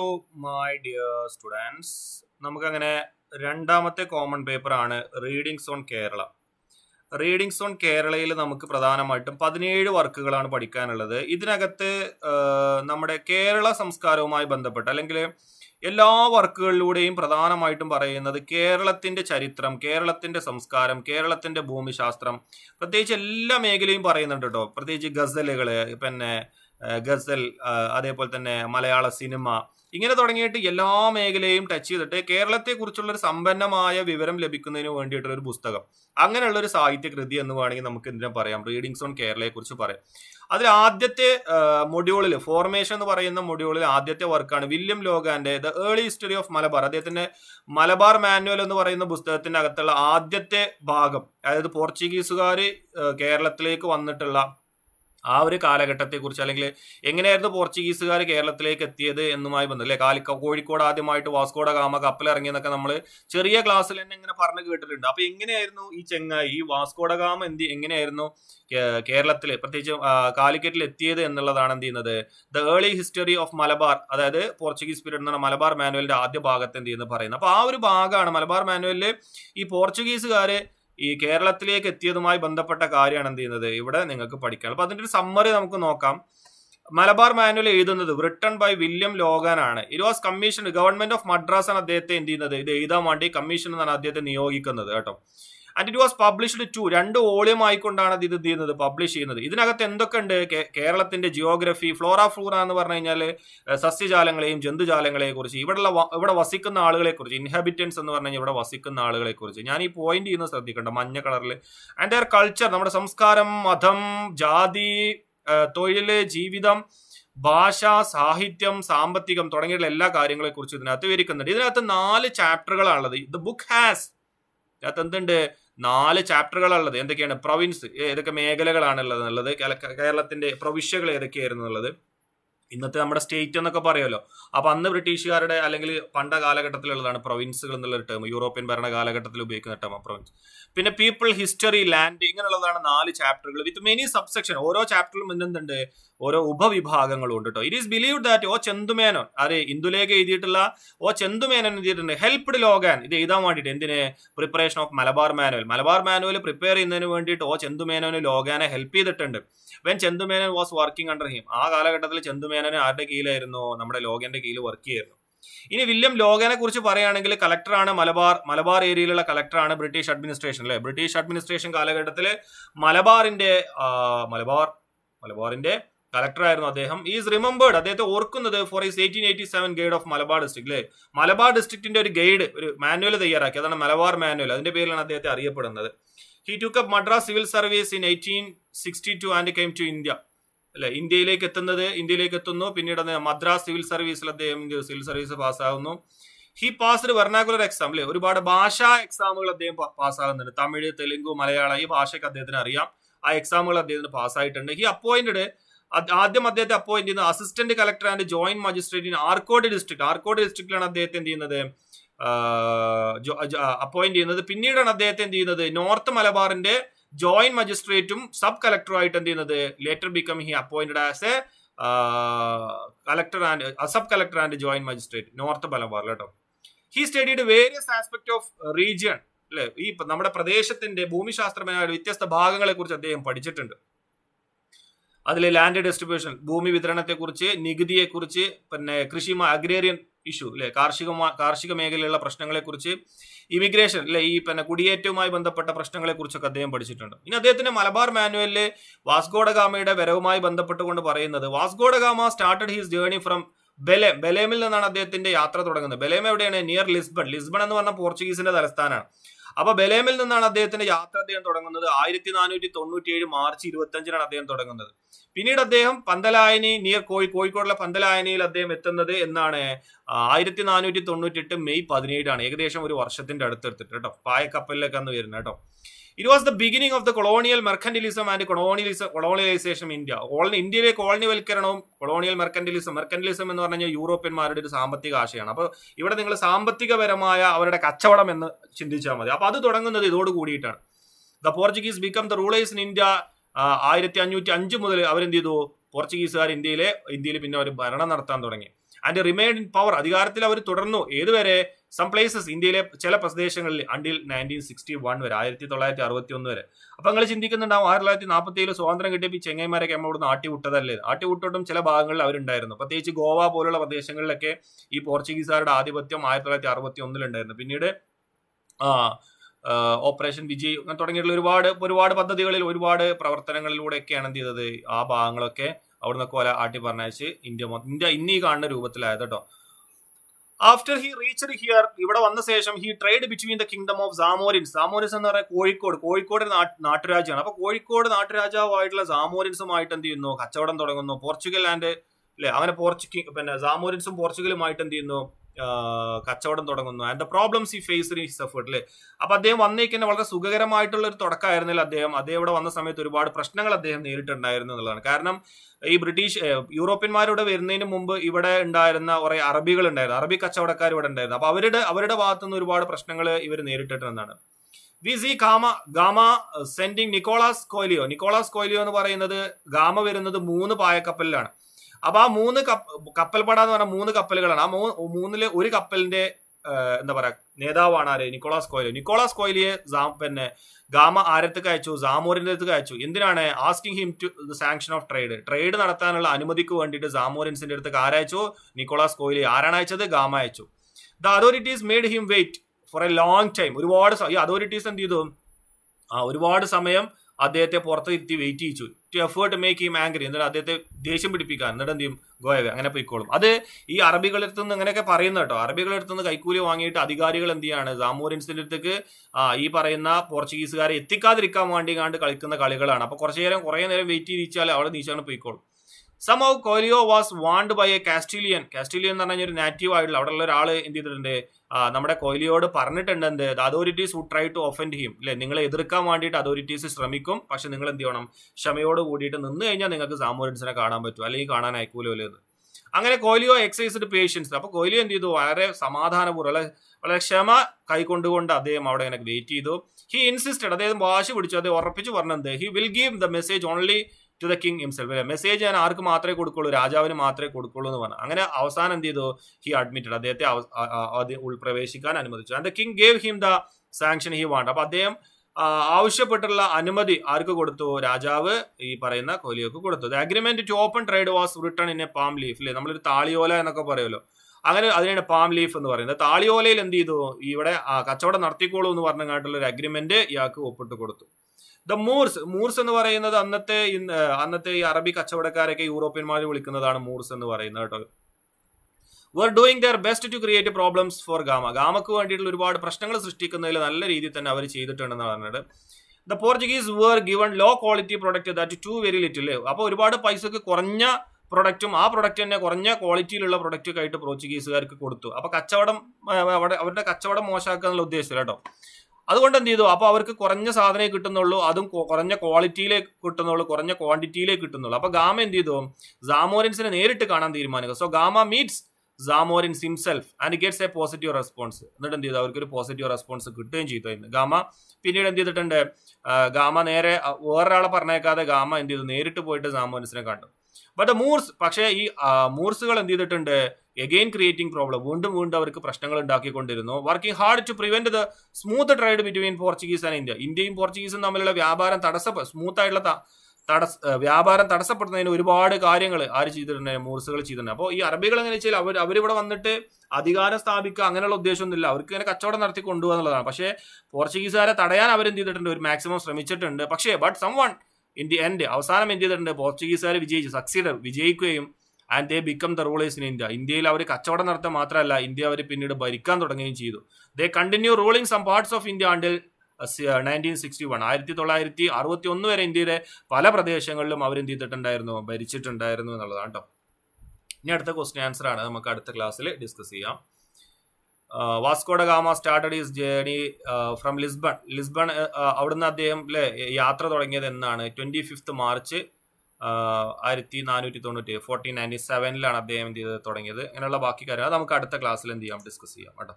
So my dear students നമുക്കങ്ങനെ രണ്ടാമത്തെ common paper ആണ് readings on Kerala. Readings on കേരളയിൽ നമുക്ക് പ്രധാനമായിട്ടും പതിനേഴ് വർക്കുകളാണ് പഠിക്കാനുള്ളത്. ഇതിനകത്ത് നമ്മുടെ കേരള സംസ്കാരവുമായി ബന്ധപ്പെട്ട് അല്ലെങ്കിൽ എല്ലാ വർക്കുകളിലൂടെയും പ്രധാനമായിട്ടും പറയുന്നത് കേരളത്തിന്റെ ചരിത്രം കേരളത്തിന്റെ സംസ്കാരം കേരളത്തിന്റെ ഭൂമിശാസ്ത്രം പ്രത്യേകിച്ച് എല്ലാ മേഖലയും പറയുന്നുണ്ട് കേട്ടോ. പ്രത്യേകിച്ച് ഗസലുകൾ പിന്നെ ഗസൽ അതേപോലെ തന്നെ മലയാള സിനിമ ഇങ്ങനെ തുടങ്ങിയിട്ട് എല്ലാ മേഖലയും ടച്ച് ചെയ്തിട്ട് കേരളത്തെ കുറിച്ചുള്ള ഒരു സമ്പന്നമായ വിവരം ലഭിക്കുന്നതിന് വേണ്ടിയിട്ടുള്ള ഒരു പുസ്തകം. അങ്ങനെയുള്ള ഒരു സാഹിത്യകൃതി എന്ന് വേണമെങ്കിൽ നമുക്ക് ഇതിനെ പറയാം? റീഡിങ്സ് ഓൺ കേരളയെ കുറിച്ച് പറയാം. അതിൽ ആദ്യത്തെ മൊഡ്യൂളിൽ ഫോർമേഷൻ എന്ന് പറയുന്ന മൊഡ്യൂളിൽ ആദ്യത്തെ വർക്കാണ് William ലോഗാന്റെ the early history of Malabar അദ്ദേഹത്തിന്റെ മലബാർ മാനുവൽ എന്ന് പറയുന്ന പുസ്തകത്തിന്റെ അകത്തുള്ള ആദ്യത്തെ ഭാഗം അതായത് പോർച്ചുഗീസുകാർ കേരളത്തിലേക്ക് വന്നിട്ടുള്ള ആ ഒരു കാലഘട്ടത്തെ കുറിച്ച് അല്ലെങ്കിൽ എങ്ങനെയായിരുന്നു പോർച്ചുഗീസുകാർ കേരളത്തിലേക്ക് എത്തിയത് എന്നുമായി ബന്ധം കാലിക്ക കോഴിക്കോട് ആദ്യമായിട്ട് വാസ്കോഡ ഗാമ കപ്പൽ കപ്പലിറങ്ങിയെന്നൊക്കെ നമ്മൾ ചെറിയ ക്ലാസ്സിൽ തന്നെ ഇങ്ങനെ പറഞ്ഞു കേട്ടിട്ടുണ്ട്. അപ്പൊ എങ്ങനെയായിരുന്നു ഈ ചെങ്ങായി ഈ വാസ്കോഡ ഗാമ എന്ത് എങ്ങനെയായിരുന്നു കേരളത്തിൽ പ്രത്യേകിച്ച് കാലിക്കറ്റിൽ എത്തിയത് എന്നുള്ളതാണ് എന്ത് ചെയ്യുന്നത്? The early history of Malabar അതായത് പോർച്ചുഗീസ് പീരീഡ് എന്നാണ് മലബാർ മാനുവലിന്റെ ആദ്യ ഭാഗത്ത് എന്ത് ചെയ്യുന്നത് പറയുന്നത്. അപ്പൊ ആ ഒരു ഭാഗമാണ് മലബാർ മാനുവലിൽ ഈ പോർച്ചുഗീസുകാര് ഈ കേരളത്തിലേക്ക് എത്തിയതുമായി ബന്ധപ്പെട്ട കാര്യമാണ് എന്ത് ചെയ്യുന്നത്? ഇവിടെ നിങ്ങൾക്ക് പഠിക്കാം. അപ്പൊ അതിന്റെ ഒരു സമ്മറി നമുക്ക് നോക്കാം. മലബാർ മാനുവൽ എഴുതുന്നത് റിട്ടൺ ബൈ വില്യം ലോഗൻ ആണ്. It was commission government of Madras ആണ് അദ്ദേഹത്തെ എന്ത് ചെയ്യുന്നത്? ഇത് എഴുതാൻ വേണ്ടി കമ്മീഷൻ എന്നാണ് അദ്ദേഹത്തെ നിയോഗിക്കുന്നത് കേട്ടോ. And it was published to രണ്ട് വോളിയം ആയിക്കൊണ്ടാണ് ഇത് എന്ത് ചെയ്യുന്നത് പബ്ലിഷ് ചെയ്യുന്നത്. ഇതിനകത്ത് എന്തൊക്കെ ഉണ്ട് കേരളത്തിന്റെ ജിയോഗ്രഫി ഫ്ലോറ ഫ്ലൂറ എന്ന് പറഞ്ഞു കഴിഞ്ഞാൽ സസ്യജാലങ്ങളെയും ജന്തുജാലങ്ങളെയും കുറിച്ച് വ- ഇവിടെ വസിക്കുന്ന ആളുകളെ കുറിച്ച് ഇൻഹാബിറ്റൻസ് എന്ന് പറഞ്ഞു കഴിഞ്ഞാൽ ഇവിടെ വസിക്കുന്ന ആളുകളെ കുറിച്ച് ഞാൻ ഈ പോയിന്റ് ചെയ്യുന്നത് ശ്രദ്ധിക്കേണ്ട മഞ്ഞ കളറിൽ ആൻഡ് ദർ കൾച്ചർ നമ്മുടെ സംസ്കാരം മതം ജാതി തൊഴിൽ ജീവിതം ഭാഷ സാഹിത്യം സാമ്പത്തികം തുടങ്ങിയുള്ള എല്ലാ കാര്യങ്ങളെ കുറിച്ച് ഇതിനകത്ത് വിവരിക്കുന്നുണ്ട്. ഇതിനകത്ത് നാല് ചാപ്റ്ററുകളാണുള്ളത് ദ ബുക്ക് ഹാസ് ഇതിനകത്ത് എന്തുണ്ട്? നാല് ചാപ്റ്ററുകളാണുള്ളത്. എന്തൊക്കെയാണ്? പ്രൊവിൻസ് ഏതൊക്കെ മേഖലകളാണ് ഉള്ളത് എന്നുള്ളത്. കേരളത്തിന്റെ പ്രവിശ്യകൾ ഏതൊക്കെയായിരുന്നു എന്നുള്ളത്. ഇന്നത്തെ നമ്മുടെ സ്റ്റേറ്റ് എന്നൊക്കെ പറയുമല്ലോ. അപ്പൊ അന്ന് ബ്രിട്ടീഷുകാരുടെ അല്ലെങ്കിൽ പണ്ട കാലഘട്ടത്തിലുള്ളതാണ് പ്രൊവിൻസുകൾ എന്നുള്ള ടേം യൂറോപ്യൻ ഭരണ കാലഘട്ടത്തിൽ ഉപയോഗിക്കുന്ന ടേം പ്രൊവിൻസ്. പിന്നെ പീപ്പിൾ ഹിസ്റ്ററി ലാൻഡ് ഇങ്ങനെയുള്ളതാണ് നാല് ചാപ്റ്ററുകൾ. വിത്ത് മെനി സബ്സെക്ഷൻ ഓരോ ചാപ്റ്ററിലും എന്തുണ്ട്? ഓരോ ഉപവിഭാഗങ്ങളും ഉണ്ട് കേട്ടോ it is believe that O Chandu Menon അതെ ഇന്ദുലേഖ എഴുതിയിട്ടുള്ള ഓ ചെന്തുമേനോൻ എഴുതിയിട്ടുണ്ട്. Helped Logan. ഇത് എഴുതാൻ വേണ്ടിയിട്ട് എന്തിന്? Preparation of Malabar manual Malabar manual prepare ചെയ്യുന്നതിന് വേണ്ടിയിട്ട് ഓ ചെന്തുമേനോന് ലോഗാനെ ഹെൽപ്പ് ചെയ്തിട്ടുണ്ട്. When Chandu Menon was working under him ആ കാലഘട്ടത്തിൽ ചെന്തുമേനോന് ആരുടെ കീഴിലായിരുന്നു? നമ്മുടെ ലോഗന്റെ കീഴിൽ വർക്ക് ചെയ്യായിരുന്നു ഇനി വില്യം ലോഗനെ കുറിച്ച് പറയുകയാണെങ്കിൽ കളക്ടറാണ് മലബാർ മലബാർ ഏരിയയിലുള്ള കളക്ടറാണ് ബ്രിട്ടീഷ് അഡ്മിനിസ്ട്രേഷൻ അല്ലെ? ബ്രിട്ടീഷ് അഡ്മിനിസ്ട്രേഷൻ കാലഘട്ടത്തിൽ മലബാറിന്റെ മലബാർ മലബാറിന്റെ കളക്ടറായിരുന്നു അദ്ദേഹം. ഈസ് റിമെമ്പേർഡ് അദ്ദേഹത്തെ ഓർക്കുന്നത് for his eighteen eighty seven guide of Malabar district അല്ലേ മലബാർ ഡിസ്ട്രിക്റ്റിന്റെ ഒരു ഗൈഡ് ഒരു മാനുവൽ തയ്യാറാക്കി. അതാണ് മലബാർ മാനുവൽ അതിന്റെ പേരിലാണ് അദ്ദേഹത്തെ അറിയപ്പെടുന്നത്. He took up Madras civil service in eighteen sixty two and came to India അല്ലെ? ഇന്ത്യയിലേക്ക് എത്തുന്നത് ഇന്ത്യയിലേക്ക് എത്തുന്നു. പിന്നീട് മദ്രാസ് സിവിൽ സർവീസിൽ അദ്ദേഹം സിവിൽ സർവീസ് പാസ്സാകുന്നു ഹി പാസ്ഡ് വെർണാകുലർ എക്സാം അല്ലെ ഒരുപാട് ഭാഷാ എക്സാമുകൾ അദ്ദേഹം പാസ്സാകുന്നുണ്ട്. തമിഴ് തെലുങ്ക് മലയാളം ഈ ഭാഷയ്ക്ക് അദ്ദേഹത്തിന് അറിയാം. ആ എക്സാമുകൾ അദ്ദേഹത്തിന് പാസ്സായിട്ടുണ്ട്. ഹി അപ്പോയിന്റഡ് ആദ്യം അദ്ദേഹത്തെ അപ്പോയിന്റ് ചെയ്യുന്നത് assistant collector and joint magistrate in Arcot district Arcot ഡിസ്ട്രിക്റ്റിലാണ് അദ്ദേഹത്തെ എന്ത് ചെയ്യുന്നത്? അപ്പോയിന്റ് ചെയ്യുന്നത്. പിന്നീടാണ് അദ്ദേഹത്തെ എന്ത് ചെയ്യുന്നത്? നോർത്ത് മലബാറിന്റെ ജോയിന്റ് മജിസ്ട്രേറ്റും സബ് കളക്ടറുമായിട്ട് എന്ത് ചെയ്യുന്നത്? Later become he appointed as a collector and sub collector and joint magistrate north Malabar കേട്ടോ. He studied various aspect of region അല്ലെ? ഈ നമ്മുടെ പ്രദേശത്തിന്റെ ഭൂമിശാസ്ത്രപരമായ വ്യത്യസ്ത ഭാഗങ്ങളെ കുറിച്ച് അദ്ദേഹം പഠിച്ചിട്ടുണ്ട്. അതിൽ ലാൻഡ് ഡിസ്ട്രിബ്യൂഷൻ ഭൂമി വിതരണത്തെ കുറിച്ച് നികുതിയെ കുറിച്ച് പിന്നെ കൃഷി അഗ്രേറിയൻ ഇഷ്യൂ അല്ലെ കാർഷിക കാർഷിക മേഖലയിലുള്ള പ്രശ്നങ്ങളെ കുറിച്ച് ഇമിഗ്രേഷൻ അല്ലെ ഈ പിന്നെ കുടിയേറ്റവുമായി ബന്ധപ്പെട്ട പ്രശ്നങ്ങളെക്കുറിച്ചൊക്കെ അദ്ദേഹം പഠിച്ചിട്ടുണ്ട്. ഇനി അദ്ദേഹത്തിന്റെ മലബാർ മാനുവലിൽ വാസ്കോഡഗാമയുടെ വരവുമായി ബന്ധപ്പെട്ടുകൊണ്ട് പറയുന്നത് Vasco da Gama started his journey from Belem. ബെലേമിൽ നിന്നാണ് അദ്ദേഹത്തിന്റെ യാത്ര തുടങ്ങുന്നത്. ബെലേം എവിടെയാണ്? നിയർ ലിസ്ബൺ ലിസ്ബൺ എന്ന് പറഞ്ഞ പോർച്ചുഗീസിന്റെ തലസ്ഥാനമാണ്. അപ്പൊ ബലേമിൽ നിന്നാണ് അദ്ദേഹത്തിന്റെ യാത്ര അദ്ദേഹം തുടങ്ങുന്നത്. ആയിരത്തി നാനൂറ്റി തൊണ്ണൂറ്റി ഏഴ് മാർച്ച് ഇരുപത്തി അഞ്ചിനാണ് അദ്ദേഹം തുടങ്ങുന്നത്. പിന്നീട് അദ്ദേഹം പന്തലായനി നിയർ കോഴി കോഴിക്കോടുള്ള പന്തലായനിയിൽ അദ്ദേഹം എത്തുന്നത് എന്നാണ് ആയിരത്തി നാനൂറ്റി തൊണ്ണൂറ്റി എട്ട് മെയ് പതിനേഴാണ്. ഏകദേശം ഒരു വർഷത്തിന്റെ അടുത്തെടുത്തിട്ട് കേട്ടോ. പായക്കപ്പലിലേക്കാണ് വരുന്നത് കേട്ടോ. It was the beginning of the colonial mercantilism and colonialism colonialisation India colony ഇന്ത്യയിലെ കോളനിവൽക്കരണവും കൊളോണിയൽ മെർക്കൻഡലിസം മെർക്കൻഡലിസം എന്ന് പറഞ്ഞാൽ യൂറോപ്യന്മാരുടെ ഒരു സാമ്പത്തിക ആശയമാണ്. അപ്പോൾ ഇവിടെ നിങ്ങൾ സാമ്പത്തികപരമായ അവരുടെ കച്ചവടം എന്ന് ചിന്തിച്ചാൽ മതി. അപ്പോൾ അത് തുടങ്ങുന്നത് ഇതോട് കൂടിയിട്ടാണ്. The Portuguese become the rulers in India ആയിരത്തി അഞ്ഞൂറ്റി അഞ്ച് മുതൽ അവരെന്ത് ചെയ്തു? പോർച്ചുഗീസുകാർ ഇന്ത്യയിലെ ഇന്ത്യയിൽ പിന്നെ അവർ ഭരണം നടത്താൻ തുടങ്ങി. ആൻഡ് റിമൈൻഡ് ഇൻ പവർ അധികാരത്തിൽ അവർ തുടർന്നു. ഏതുവരെ? സം പ്ലേസസ് ഇന്ത്യയിലെ ചില പ്രദേശങ്ങളിൽ അണ്ടിൽ നയന്റീൻ സിക്സ്റ്റി വൺ വരെ ആയിരത്തി തൊള്ളായിരത്തി അറുപത്തി ഒന്ന് വരെ. അപ്പൊ നിങ്ങൾ ചിന്തിക്കുന്നുണ്ടാവും ആയിരത്തി തൊള്ളായിരത്തി നാൽപ്പത്തി ഏഴ് സ്വാതന്ത്ര്യം കിട്ടിയപ്പോൾ ഈ ചെങ്ങൈമാരൊക്കെ നമ്മൾ ഇവിടുന്ന് ആട്ടി വിട്ടതല്ലേ ആട്ടി വിട്ടിട്ടും ചില ഭാഗങ്ങളിൽ അവരുണ്ടായിരുന്നു. പ്രത്യേകിച്ച് ഗോവ പോലുള്ള പ്രദേശങ്ങളിലൊക്കെ ഈ പോർച്ചുഗീസുകാരുടെ ആധിപത്യം ആയിരത്തി തൊള്ളായിരത്തി അറുപത്തി ഒന്നിലുണ്ടായിരുന്നു പിന്നീട് ഓപ്പറേഷൻ വിജയ് അങ്ങനെ തുടങ്ങിയിട്ടുള്ള ഒരുപാട് ഒരുപാട് പദ്ധതികളിൽ ഒരുപാട് പ്രവർത്തനങ്ങളിലൂടെയൊക്കെയാണ് എന്ത് ചെയ്തത്? ആ ഭാഗങ്ങളൊക്കെ അവിടുന്ന് കൊല ആട്ടി പറഞ്ഞയച്ച് ഇന്ത്യ ഇന്ത്യ ഇന്നീ കാണുന്ന രൂപത്തിലായത് കേട്ടോ ആഫ്റ്റർ ഹി റീച്ചഡ് ഹിയർ ഇവിടെ വന്ന ശേഷം he trade between the kingdom of Zamorins Zamorins എന്ന് പറയുന്നത് കോഴിക്കോട്. കോഴിക്കോട് നാട്ട് നാട്ടുരാജ്യമാണ്. അപ്പൊ കോഴിക്കോട് നാട്ടുരാജാവായിട്ടുള്ള സാമോരിൻസുമായിട്ട് എന്ത് ചെയ്യുന്നു? കച്ചവടം തുടങ്ങുന്നു. പോർച്ചുഗൽ ആൻഡ് അല്ലെ അങ്ങനെ പോർച്ചുഗി പിന്നെ സാമോരിൻസും പോർച്ചുഗലുമായിട്ട് എന്ത് ചെയ്യുന്നു? കച്ചവടം തുടങ്ങുന്നു. And the problems he face in his effort അല്ലേ അപ്പൊ അദ്ദേഹം വന്നേക്കുന്ന വളരെ സുഖകരമായിട്ടുള്ള ഒരു തുടക്കമായിരുന്നില്ല അദ്ദേഹം. അദ്ദേഹം ഇവിടെ വന്ന സമയത്ത് ഒരുപാട് പ്രശ്നങ്ങൾ അദ്ദേഹം നേരിട്ടുണ്ടായിരുന്നു എന്നുള്ളതാണ്. കാരണം ഈ ബ്രിട്ടീഷ് യൂറോപ്യന്മാരോട് വരുന്നതിന് മുമ്പ് ഇവിടെ ഉണ്ടായിരുന്ന കുറെ അറബികൾ ഉണ്ടായിരുന്നു അറബി കച്ചവടക്കാർ ഇവിടെ ഉണ്ടായിരുന്നു. അപ്പൊ അവരുടെ അവരുടെ ഭാഗത്തുനിന്ന് ഒരുപാട് പ്രശ്നങ്ങൾ ഇവർ നേരിട്ടിട്ടുണ്ടെന്നാണ്. V C Gama Gama sending Nicolas Coelho. Nicolas Coelho എന്ന് പറയുന്നത് ഗാമ വരുന്നത് മൂന്ന് പായക്കപ്പലിലാണ്. അപ്പൊ ആ മൂന്ന് കപ്പൽപ്പട എന്ന് പറഞ്ഞ മൂന്ന് കപ്പലുകളാണ്. ആ മൂന്നിൽ ഒരു കപ്പലിന്റെ എന്താ പറയാ നേതാവാണ് ആര്? നിക്കോളാസ് കോയിലി. നിക്കോളാസ് കോയിലിയെ പിന്നെ ഗാമ ആരത്തേക്ക് അയച്ചു സാമോറിന്റെ അടുത്ത് അയച്ചു എന്തിനാണ് asking him to sanction of trade trade നടത്താനുള്ള അനുമതിക്ക് വേണ്ടിയിട്ട് സാമോറിൻസിന്റെ അടുത്തേക്ക് ആരയച്ചു നിക്കോളാസ് കോയിലി ആരാണ് അയച്ചത്? ഗാമ അയച്ചു. The authorities made him wait for a long time ഒരുപാട് ഈ അതോറിറ്റീസ് എന്ത് ചെയ്തു? ആ ഒരുപാട് സമയം അദ്ദേഹത്തെ പുറത്തിരുത്തി വെയിറ്റ് ചെയ്യിച്ചു. To effort make him angry എന്നിട്ട് അദ്ദേഹത്തെ ദേഷ്യം പിടിപ്പിക്കാൻ. എന്നിട്ട് എന്ത് ചെയ്യും? ഗോയവ. അങ്ങനെ പോയിക്കോളും. അത് ഈ അറബികളടുത്ത് നിന്ന് ഇങ്ങനെയൊക്കെ പറയുന്ന കേട്ടോ. അറബികളടുത്ത് നിന്ന് കൈക്കൂലി വാങ്ങിയിട്ട് അധികാരികൾ എന്ത് ചെയ്യാണ്? സാമൂരിൻസിന്റെ അടുത്തേക്ക് ഈ പറയുന്ന പോർച്ചുഗീസുകാരെ എത്തിക്കാതിരിക്കാൻ വേണ്ടി കണ്ട് കളിക്കുന്ന കളികളാണ്. അപ്പോൾ കുറച്ചു നേരം കുറേ നേരം വെയിറ്റ് ചെയ്യിച്ചാൽ അവിടെ നീച്ചാണ് പോയിക്കോളും. സം ഔ Coelho was warned by a Castilian Castilian എന്ന് പറഞ്ഞാൽ ഒരു നാറ്റീവ് ആയിട്ടുള്ള അവിടെ ഉള്ള ഒരാൾ എന്ത് ചെയ്തിട്ടുണ്ട്? നമ്മുടെ കോഹ്ലിയോട് പറഞ്ഞിട്ടുണ്ട് എന്ത്? Authorities would try to offend him അല്ലെ നിങ്ങളെ എതിർക്കാൻ വേണ്ടിയിട്ട് അതോറിറ്റീസ് ശ്രമിക്കും പക്ഷെ നിങ്ങൾ എന്ത് ചെയ്യണം? ക്ഷമയോട് കൂടിയിട്ട് നിന്ന് കഴിഞ്ഞാൽ നിങ്ങൾക്ക് സാമൂഹ്യൻസിനെ കാണാൻ പറ്റും അല്ലെങ്കിൽ കാണാൻ അയക്കൂലോ എന്ന്. അങ്ങനെ കോഹ്ലിയോ എക്സൈസ്ഡ് പേഷ്യൻസ് അപ്പൊ കോഹ്ലിയോ എന്ത് ചെയ്തു? വളരെ സമാധാനപൂർവം വളരെ വളരെ ക്ഷമ കൈക്കൊണ്ടുകൊണ്ട് അദ്ദേഹം അവിടെ ഇങ്ങനെ വെയിറ്റ് ചെയ്തു. ഹി ഇൻസിസ്റ്റഡ് അദ്ദേഹം വാശി പിടിച്ചു അദ്ദേഹം ഉറപ്പിച്ചു പറഞ്ഞത് he will give the message only to the king himself message ഞാൻ ആർക്ക് മാത്രമേ കൊടുക്കുള്ളൂ? രാജാവിന് മാത്രമേ കൊടുക്കുള്ളൂ എന്ന് പറഞ്ഞു. അങ്ങനെ അവസാനം എന്ത് ചെയ്തു? ഹി അഡ്മിറ്റഡ് അദ്ദേഹത്തെ ഉൾപ്രവേശിക്കാൻ അനുവദിച്ചു and the king gave him the sanction he want അപ്പൊ അദ്ദേഹം ആവശ്യപ്പെട്ടുള്ള അനുമതി ആർക്ക് കൊടുത്തു? രാജാവ് ഈ പറയുന്ന കോലിയോക്ക് കൊടുത്തു. The agreement to open trade was return in a palm leaf അല്ലേ നമ്മളൊരു താളിയോല എന്നൊക്കെ പറയുമല്ലോ. അങ്ങനെ അതിനാണ് പാം ലീഫ് എന്ന് പറയുന്നത്. താളിയോലയിൽ എന്ത് ചെയ്തു? ഇവിടെ കച്ചവടം നടത്തിക്കോളൂ എന്ന് പറഞ്ഞായിട്ടുള്ള ഒരു അഗ്രിമെന്റ് ഇയാൾക്ക് ഒപ്പിട്ട് കൊടുത്തു. The Moors. മൂർസ് എന്ന് പറയുന്നത് അന്നത്തെ അന്നത്തെ ഈ അറബി കച്ചവടക്കാരൊക്കെ യൂറോപ്യന്മാർ വിളിക്കുന്നതാണ് മൂർസ് എന്ന് പറയുന്നത് കേട്ടോ. Were doing their best to create problems for Gama. ഗാമക്ക് വേണ്ടിയിട്ടുള്ള ഒരുപാട് പ്രശ്നങ്ങൾ സൃഷ്ടിക്കുന്നതിൽ നല്ല രീതിയിൽ തന്നെ അവർ ചെയ്തിട്ടുണ്ടെന്ന് പറഞ്ഞത്. The Portuguese were given low quality product that to very little അപ്പോൾ ഒരുപാട് പൈസക്ക് കുറഞ്ഞ പ്രൊഡക്റ്റും ആ പ്രൊഡക്റ്റ് തന്നെ കുറഞ്ഞ ക്വാളിറ്റിയിലുള്ള പ്രൊഡക്റ്റ് ആയിട്ട് പോർച്ചുഗീസുകാർക്ക് കൊടുത്തു. അപ്പോൾ കച്ചവടം അവരുടെ കച്ചവടം മോശമാക്കുക എന്നുള്ള ഉദ്ദേശത്തിൽ കേട്ടോ. അതുകൊണ്ട് എന്ത് ചെയ്തു? അപ്പോൾ അവർക്ക് കുറഞ്ഞ സാധനമേ കിട്ടുന്നുള്ളൂ. അതും കുറഞ്ഞ ക്വാളിറ്റിയിലേ കിട്ടുന്നുള്ളൂ കുറഞ്ഞ ക്വാണ്ടിറ്റിയിലേ കിട്ടുന്നുള്ളൂ. അപ്പോൾ ഗാമ എന്ത് ചെയ്തു? സാമോറിൻസിനെ നേരിട്ട് കാണാൻ തീരുമാനിക്കുക. So Gama meets Zamorins himself and gets a positive response എന്നിട്ട് എന്ത് ചെയ്തു? അവർക്ക് ഒരു പോസിറ്റീവ് റെസ്പോൺസ് കിട്ടുകയും ചെയ്തു ഗാമ പിന്നീട് എന്ത് ചെയ്തിട്ടുണ്ട്? ഗാമ നേരെ വേറൊരാളെ പറഞ്ഞേക്കാതെ ഗാമ എന്ത് ചെയ്തു? നേരിട്ട് പോയിട്ട് സാമോറിൻസിനെ കണ്ടു. ബട്ട് മൂർസ് പക്ഷേ ഈ മൂർസുകൾ എന്ത് ചെയ്തിട്ടുണ്ട്? എഗെയിൻ ക്രിയേറ്റിംഗ് പ്രോബ്ലം വീണ്ടും വീണ്ടും അവർക്ക് പ്രശ്നങ്ങൾ ഉണ്ടാക്കിക്കൊണ്ടിരുന്നു. Working hard to prevent the smooth trade between Portuguese and India ഇന്ത്യയും പോർച്ചുഗീസും തമ്മിലുള്ള വ്യാപാരം തടസ്സ സ്മൂത്ത് ആയിട്ടുള്ള തടസ് വ്യാപാരം തടസ്സപ്പെടുന്നതിന് ഒരുപാട് കാര്യങ്ങൾ ആര് ചെയ്തിട്ടുണ്ട്? മൂർസുകൾ ചെയ്തിട്ടുണ്ട്. അപ്പോൾ ഈ അറബികൾ എങ്ങനെ വെച്ചാൽ അവർ അവരിവിടെ വന്നിട്ട് അധികാരം സ്ഥാപിക്കുക അങ്ങനെയുള്ള ഉദ്ദേശമൊന്നുമില്ല. അവർക്ക് ഇങ്ങനെ കച്ചവടം നടത്തി കൊണ്ടുപോകുക എന്നുള്ളതാണ്. പക്ഷേ പോർച്ചുഗീസുകാരെ തടയാൻ അവർ എന്ത് ചെയ്തിട്ടുണ്ട്? ഒരു മാക്സിമം ശ്രമിച്ചിട്ടുണ്ട്. പക്ഷേ but sum one India end അവസാനം എന്ത് ചെയ്തിട്ടുണ്ട്? പോർച്ചുഗീസുകാർ വിജയിച്ചു. സക്സീഡ് വിജയിക്കുകയും and they become the rulers in India ഇന്ത്യയിൽ അവർ കച്ചവടം നടത്താൻ മാത്രമല്ല ഇന്ത്യ അവർ പിന്നീട് ഭരിക്കാൻ തുടങ്ങുകയും ചെയ്തു. They continue ruling some parts of India ആണ്ടിൽ നയന്റീൻ സിക്സ്റ്റി വൺ ആയിരത്തി തൊള്ളായിരത്തി അറുപത്തി ഒന്ന് വരെ ഇന്ത്യയുടെ പല പ്രദേശങ്ങളിലും അവർ എന്ത് ചെയ്തിട്ടുണ്ടായിരുന്നു? ഭരിച്ചിട്ടുണ്ടായിരുന്നു എന്നുള്ളതാണ് കേട്ടോ. ഇനി അടുത്ത ക്വസ്റ്റ്യൻ ആൻസർ ആണ്. നമുക്ക് അടുത്ത ക്ലാസ്സിൽ ഡിസ്കസ് ചെയ്യാം. Vasco da Gama started his journey from Lisbon Lisbon അവിടുന്ന് അദ്ദേഹം യാത്ര തുടങ്ങിയത് എന്നാണ്. ട്വന്റി ഫിഫ്ത്ത് മാർച്ച് ആയിരത്തി നാനൂറ്റി തൊണ്ണൂറ്റി ഫോർട്ടീൻ നയന്റി സെവനിലാണ് അദ്ദേഹം എന്ത് ചെയ്ത് തുടങ്ങിയത്. അങ്ങനെയുള്ള ബാക്കി കാര്യങ്ങൾ നമുക്ക് അടുത്ത ക്ലാസ്സിൽ എന്ത് ചെയ്യാം ഡിസ്കസ് ചെയ്യാം കേട്ടോ.